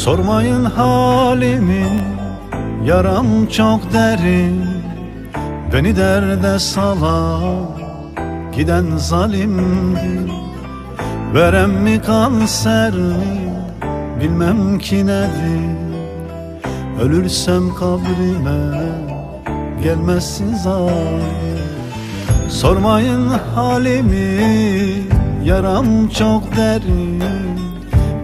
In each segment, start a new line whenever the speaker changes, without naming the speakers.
Sormayın halimi Yaram çok derin. Beni derde salan Giden zalimdi Verem mi kanser mi Bilmem ki nedir. Ölürsem kabrime Gelmezsin zalim. Sormayın halimi Yaram çok derin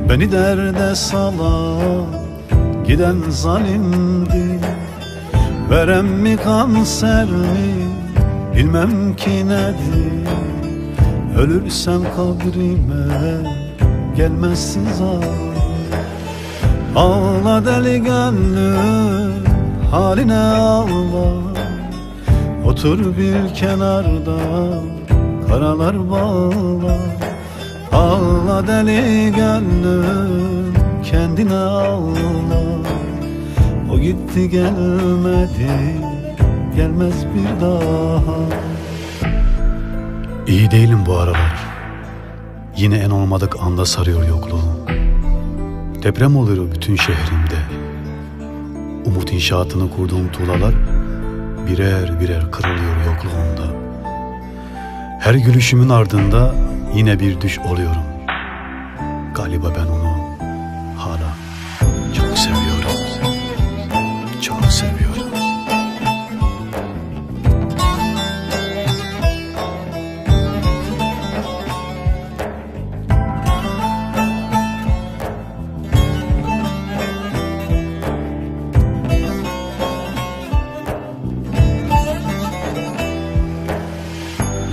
Beni derde salan Giden zalimdi Verem mi kanser mi Bilmem ki nedir. Ölürsem kabrime Gelmezsin zalim Ağla deli gönlüm Haline ağla. Otur bir kenarda Karalar bağla Ağla deli gönlüm Kendine ağla. O gitti gelmedi Gelmez bir daha. İyi değilim bu aralar. Yine en olmadık anda sarıyor yokluğum. Deprem oluyor bütün şehrimde. Umut inşaatını kurduğum tuğlalar Birer birer kırılıyor yokluğunda Her gülüşümün ardında yine bir düş oluyorum. Galiba ben onu hala çok seviyorum. Çok seviyorum.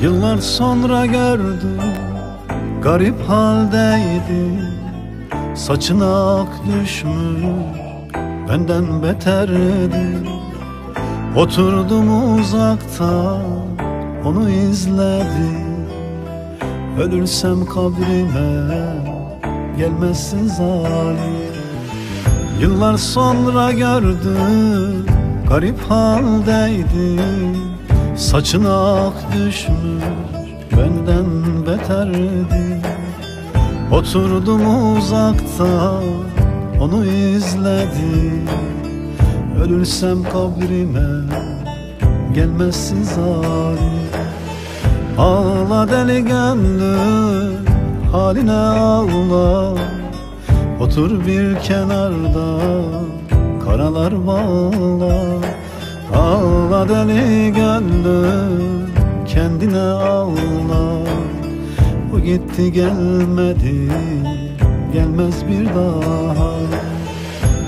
Yıllar sonra gördüm Garip haldeydi Saçına ak düşmüş Benden beterdi. Oturdum uzakta Onu izledim Ölürsem kabrime Gelmezsin zalim Yıllar sonra gördüm Garip haldeydi. Saçına ak düşmüş Benden beterdi. Oturdum uzakta Onu izledim Ölürsem kabrime Gelmezsin zalim Ağla deli gönlüm Haline ağla. Otur bir kenarda Karalar bağla. Ağla deli gönlüm Kendine ağla gitti gelmedi Gelmez bir daha.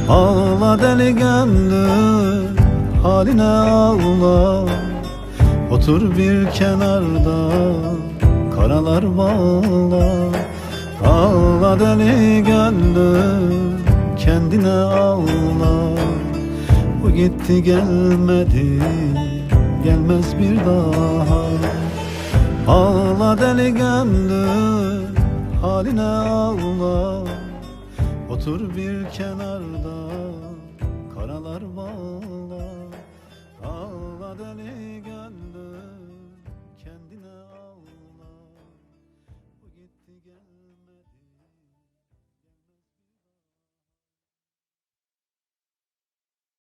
Ağla deli gönlüm Haline ağla. Otur bir kenarda Karalar bağla. Ağla deli gönlüm Kendine ağla. O gitti gelmedi Gelmez bir daha Ağla deli gönlüm Haline ağla. Otur bir kenarda Karalar bağla. Ağla deli gönlüm